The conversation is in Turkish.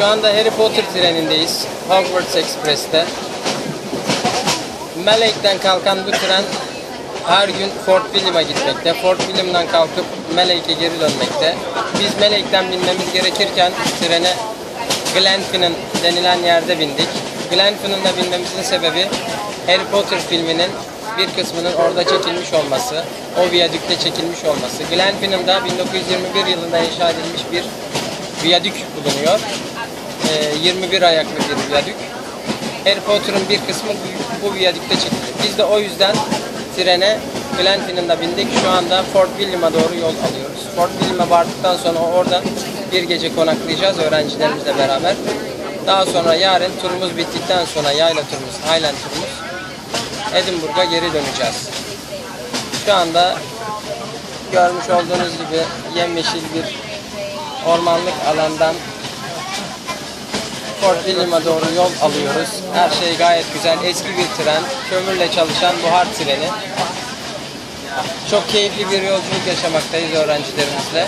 Şu anda Harry Potter trenindeyiz. Hogwarts Express'te. Melake'den kalkan bu tren her gün Fort William'a gitmekte. Fort William'dan kalkıp Melake'e geri dönmekte. Biz Melake'den binmemiz gerekirken trene Glenfinnan denilen yerde bindik. Glenfinnan'da binmemizin sebebi Harry Potter filminin bir kısmının orada çekilmiş olması, o viyadükte çekilmiş olması. Glenfinnan'da 1921 yılında inşa edilmiş bir viyadük bulunuyor. Ee, 21 ayaklı bir viyadük. Harry Potter'ın bir kısmı bu viyadükte çekildi. Biz de o yüzden trene Glenfinnan'da bindik. Şu anda Fort William'a doğru yol alıyoruz. Fort William'a vardıktan sonra orada bir gece konaklayacağız öğrencilerimizle beraber. Daha sonra yarın turumuz bittikten sonra yayla turumuz, Highland turumuz Edinburgh'a geri döneceğiz. Şu anda görmüş olduğunuz gibi yemyeşil bir ormanlık alandan Fort William'a doğru yol alıyoruz. Her şey gayet güzel. Eski bir tren. Kömürle çalışan buhar treni. Çok keyifli bir yolculuk yaşamaktayız öğrencilerimizle.